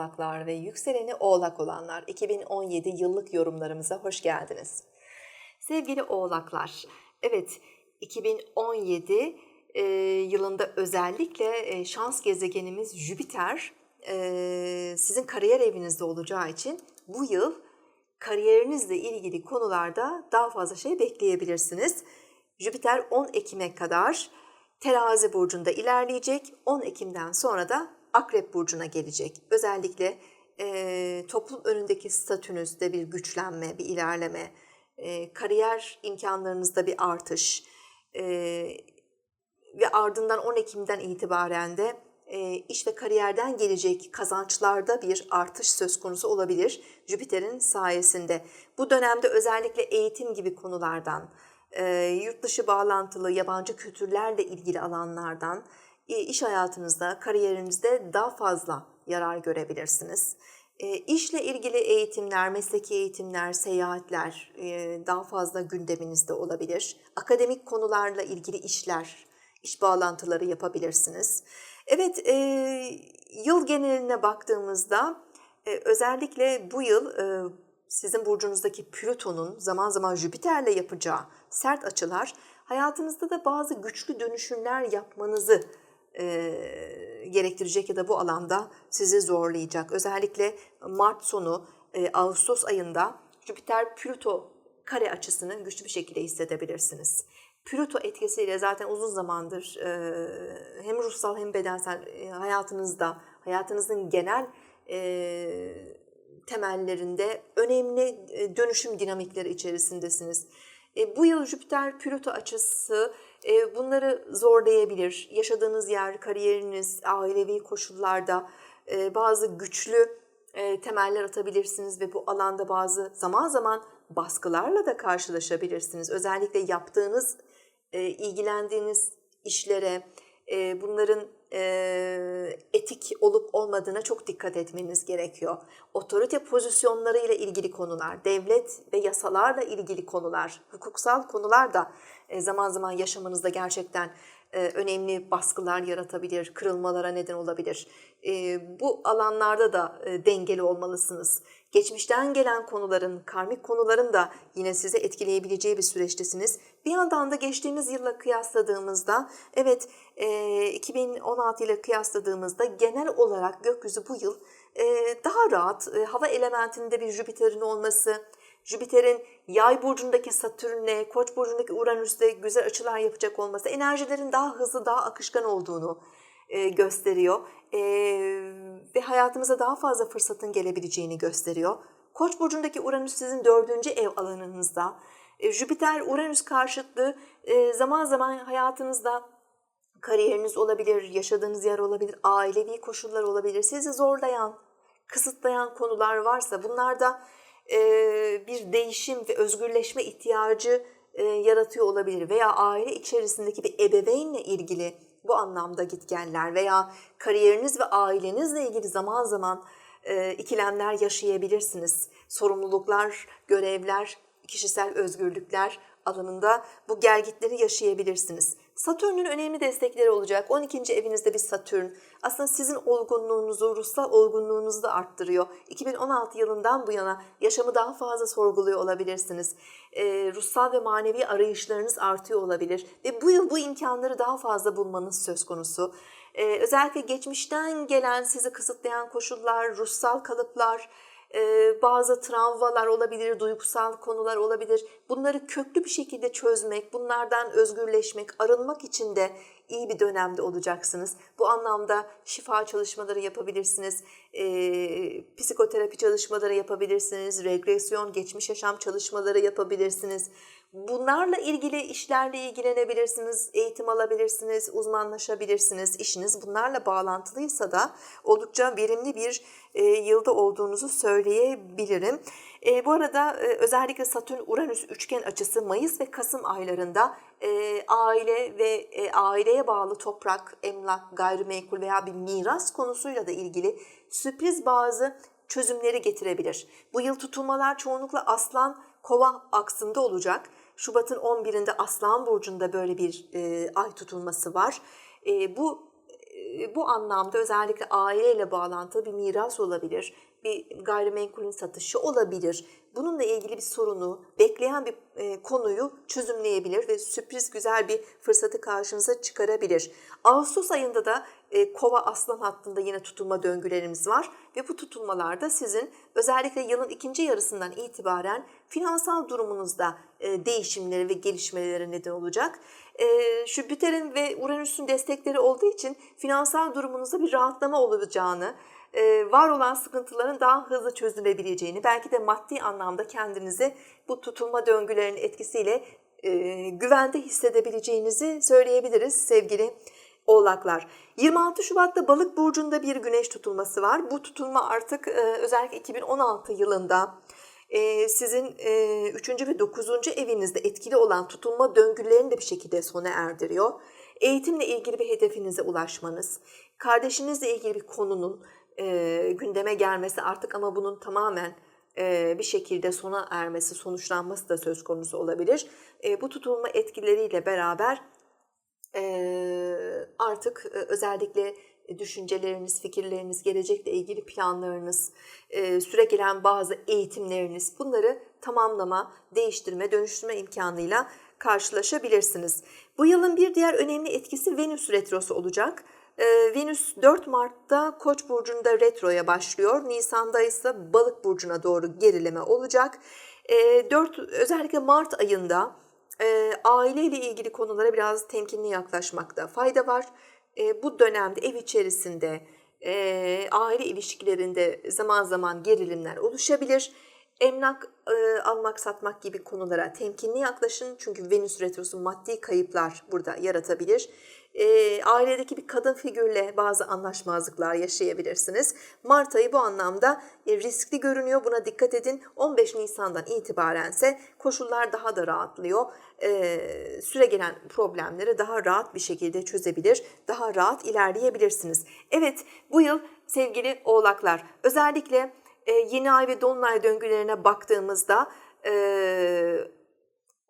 oğlaklar ve yükseleni oğlak olanlar 2017 yıllık yorumlarımıza hoş geldiniz. Sevgili oğlaklar, evet 2017 e, yılında özellikle e, şans gezegenimiz Jüpiter e, sizin kariyer evinizde olacağı için bu yıl kariyerinizle ilgili konularda daha fazla şey bekleyebilirsiniz. Jüpiter 10 Ekim'e kadar Terazi burcunda ilerleyecek. 10 Ekim'den sonra da Akrep burcuna gelecek. Özellikle e, toplum önündeki statünüzde bir güçlenme, bir ilerleme, e, kariyer imkanlarınızda bir artış e, ve ardından 10 Ekim'den itibaren de e, iş ve kariyerden gelecek kazançlarda bir artış söz konusu olabilir Jüpiter'in sayesinde. Bu dönemde özellikle eğitim gibi konulardan, e, yurt dışı bağlantılı yabancı kültürlerle ilgili alanlardan iş hayatınızda, kariyerinizde daha fazla yarar görebilirsiniz. E, işle ilgili eğitimler, mesleki eğitimler, seyahatler e, daha fazla gündeminizde olabilir. Akademik konularla ilgili işler, iş bağlantıları yapabilirsiniz. Evet, e, yıl geneline baktığımızda e, özellikle bu yıl e, sizin burcunuzdaki Plüton'un zaman zaman Jüpiter'le yapacağı sert açılar hayatınızda da bazı güçlü dönüşümler yapmanızı e, gerektirecek ya da bu alanda sizi zorlayacak. Özellikle Mart sonu, e, Ağustos ayında Jüpiter-Plüto kare açısını güçlü bir şekilde hissedebilirsiniz. Plüto etkisiyle zaten uzun zamandır e, hem ruhsal hem bedensel e, hayatınızda, hayatınızın genel e, temellerinde önemli dönüşüm dinamikleri içerisindesiniz. E, bu yıl Jüpiter-Plüto açısı bunları zorlayabilir. Yaşadığınız yer, kariyeriniz, ailevi koşullarda e, bazı güçlü e, temeller atabilirsiniz ve bu alanda bazı zaman zaman baskılarla da karşılaşabilirsiniz. Özellikle yaptığınız, e, ilgilendiğiniz işlere, e, bunların e, etik olup olmadığına çok dikkat etmeniz gerekiyor. Otorite pozisyonları ile ilgili konular, devlet ve yasalarla ilgili konular, hukuksal konular da e, zaman zaman yaşamınızda gerçekten e, önemli baskılar yaratabilir, kırılmalara neden olabilir. E, bu alanlarda da e, dengeli olmalısınız. Geçmişten gelen konuların, karmik konuların da yine size etkileyebileceği bir süreçtesiniz. Bir yandan da geçtiğimiz yılla kıyasladığımızda, evet 2016 ile kıyasladığımızda genel olarak gökyüzü bu yıl daha rahat, hava elementinde bir Jüpiter'in olması, Jüpiter'in yay burcundaki Satürn'le, koç burcundaki Uranüs'le güzel açılar yapacak olması enerjilerin daha hızlı, daha akışkan olduğunu e, gösteriyor. E, ve hayatımıza daha fazla fırsatın gelebileceğini gösteriyor. Koç burcundaki Uranüs sizin dördüncü ev alanınızda. E, Jüpiter-Uranüs karşıtlığı e, zaman zaman hayatınızda kariyeriniz olabilir, yaşadığınız yer olabilir, ailevi koşullar olabilir. Sizi zorlayan, kısıtlayan konular varsa bunlarda bir değişim ve özgürleşme ihtiyacı yaratıyor olabilir veya aile içerisindeki bir ebeveynle ilgili bu anlamda gitgeller veya kariyeriniz ve ailenizle ilgili zaman zaman ikilemler yaşayabilirsiniz. Sorumluluklar, görevler, kişisel özgürlükler alanında bu gergitleri yaşayabilirsiniz. Satürn'ün önemli destekleri olacak. 12. evinizde bir Satürn. Aslında sizin olgunluğunuzu, ruhsal olgunluğunuzu da arttırıyor. 2016 yılından bu yana yaşamı daha fazla sorguluyor olabilirsiniz. E, ruhsal ve manevi arayışlarınız artıyor olabilir. Ve bu yıl bu imkanları daha fazla bulmanız söz konusu. E, özellikle geçmişten gelen sizi kısıtlayan koşullar, ruhsal kalıplar, bazı travmalar olabilir, duygusal konular olabilir. Bunları köklü bir şekilde çözmek, bunlardan özgürleşmek, arınmak için de iyi bir dönemde olacaksınız. Bu anlamda şifa çalışmaları yapabilirsiniz, e, psikoterapi çalışmaları yapabilirsiniz, regresyon, geçmiş yaşam çalışmaları yapabilirsiniz. Bunlarla ilgili işlerle ilgilenebilirsiniz, eğitim alabilirsiniz, uzmanlaşabilirsiniz. İşiniz bunlarla bağlantılıysa da oldukça verimli bir e, yılda olduğunuzu söyleyebilirim. E, bu arada e, özellikle Satürn-Uranüs üçgen açısı Mayıs ve Kasım aylarında e, aile ve e, aileye bağlı toprak, emlak, gayrimenkul veya bir miras konusuyla da ilgili sürpriz bazı çözümleri getirebilir. Bu yıl tutulmalar çoğunlukla aslan kova aksında olacak. Şubat'ın 11'inde Aslan Burcu'nda böyle bir e, ay tutulması var. E, bu e, bu anlamda özellikle aileyle bağlantılı bir miras olabilir, bir gayrimenkulün satışı olabilir. Bununla ilgili bir sorunu, bekleyen bir e, konuyu çözümleyebilir ve sürpriz güzel bir fırsatı karşınıza çıkarabilir. Ağustos ayında da e, kova aslan hattında yine tutulma döngülerimiz var ve bu tutulmalarda sizin özellikle yılın ikinci yarısından itibaren finansal durumunuzda e, değişimleri ve gelişmelere neden olacak. E, Jüpiter'in ve Uranüs'ün destekleri olduğu için finansal durumunuzda bir rahatlama olacağını, e, var olan sıkıntıların daha hızlı çözülebileceğini, belki de maddi anlamda kendinizi bu tutulma döngülerinin etkisiyle e, güvende hissedebileceğinizi söyleyebiliriz sevgili Oğlaklar. 26 Şubat'ta Balık burcunda bir güneş tutulması var. Bu tutulma artık e, özellikle 2016 yılında e, sizin e, 3. ve 9. evinizde etkili olan tutulma döngülerini de bir şekilde sona erdiriyor. Eğitimle ilgili bir hedefinize ulaşmanız, kardeşinizle ilgili bir konunun e, gündeme gelmesi artık ama bunun tamamen e, bir şekilde sona ermesi, sonuçlanması da söz konusu olabilir. E, bu tutulma etkileriyle beraber artık e, özellikle düşünceleriniz, fikirleriniz, gelecekle ilgili planlarınız, e, süre gelen bazı eğitimleriniz bunları tamamlama, değiştirme, dönüştürme imkanıyla karşılaşabilirsiniz. Bu yılın bir diğer önemli etkisi Venüs retrosu olacak. E, Venüs 4 Mart'ta Koç burcunda retroya başlıyor. Nisan'da ise Balık burcuna doğru gerileme olacak. E, 4 özellikle Mart ayında e, aile ile ilgili konulara biraz temkinli yaklaşmakta fayda var. Bu dönemde ev içerisinde aile ilişkilerinde zaman zaman gerilimler oluşabilir. Emlak e, almak satmak gibi konulara temkinli yaklaşın çünkü Venüs retrosu maddi kayıplar burada yaratabilir. E, ailedeki bir kadın figürle bazı anlaşmazlıklar yaşayabilirsiniz. Mart ayı bu anlamda e, riskli görünüyor. Buna dikkat edin. 15 Nisan'dan itibarense koşullar daha da rahatlıyor. E, süre gelen problemleri daha rahat bir şekilde çözebilir, daha rahat ilerleyebilirsiniz. Evet, bu yıl sevgili oğlaklar özellikle e, yeni ay ve dolunay döngülerine baktığımızda e,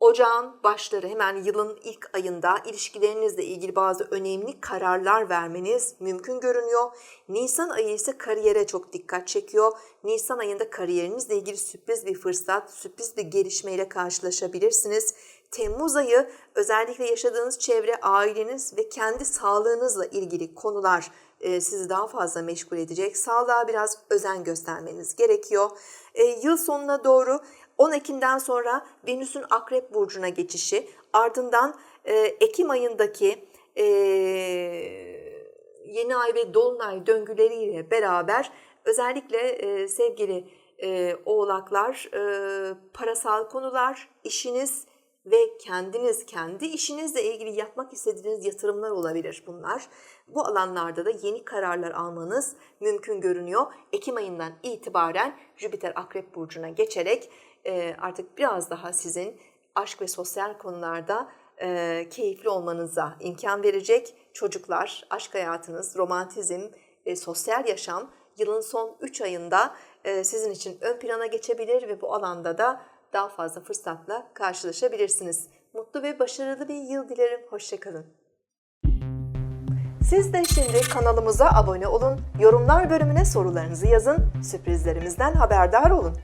ocağın başları hemen yılın ilk ayında ilişkilerinizle ilgili bazı önemli kararlar vermeniz mümkün görünüyor. Nisan ayı ise kariyere çok dikkat çekiyor. Nisan ayında kariyerinizle ilgili sürpriz bir fırsat, sürpriz bir gelişmeyle karşılaşabilirsiniz. Temmuz ayı özellikle yaşadığınız çevre, aileniz ve kendi sağlığınızla ilgili konular e, sizi daha fazla meşgul edecek. Sağlığa biraz özen göstermeniz gerekiyor. E, yıl sonuna doğru 10 Ekim'den sonra Venüs'ün Akrep Burcu'na geçişi, ardından e, Ekim ayındaki yeni ay ve dolunay döngüleriyle beraber özellikle sevgili oğlaklar parasal konular, işiniz, ve kendiniz kendi işinizle ilgili yapmak istediğiniz yatırımlar olabilir bunlar. Bu alanlarda da yeni kararlar almanız mümkün görünüyor. Ekim ayından itibaren Jüpiter Akrep Burcu'na geçerek e, artık biraz daha sizin aşk ve sosyal konularda e, keyifli olmanıza imkan verecek. Çocuklar, aşk hayatınız, romantizm, e, sosyal yaşam yılın son 3 ayında sizin için ön plana geçebilir ve bu alanda da daha fazla fırsatla karşılaşabilirsiniz. Mutlu ve başarılı bir yıl dilerim. Hoşçakalın. Siz de şimdi kanalımıza abone olun, yorumlar bölümüne sorularınızı yazın, sürprizlerimizden haberdar olun.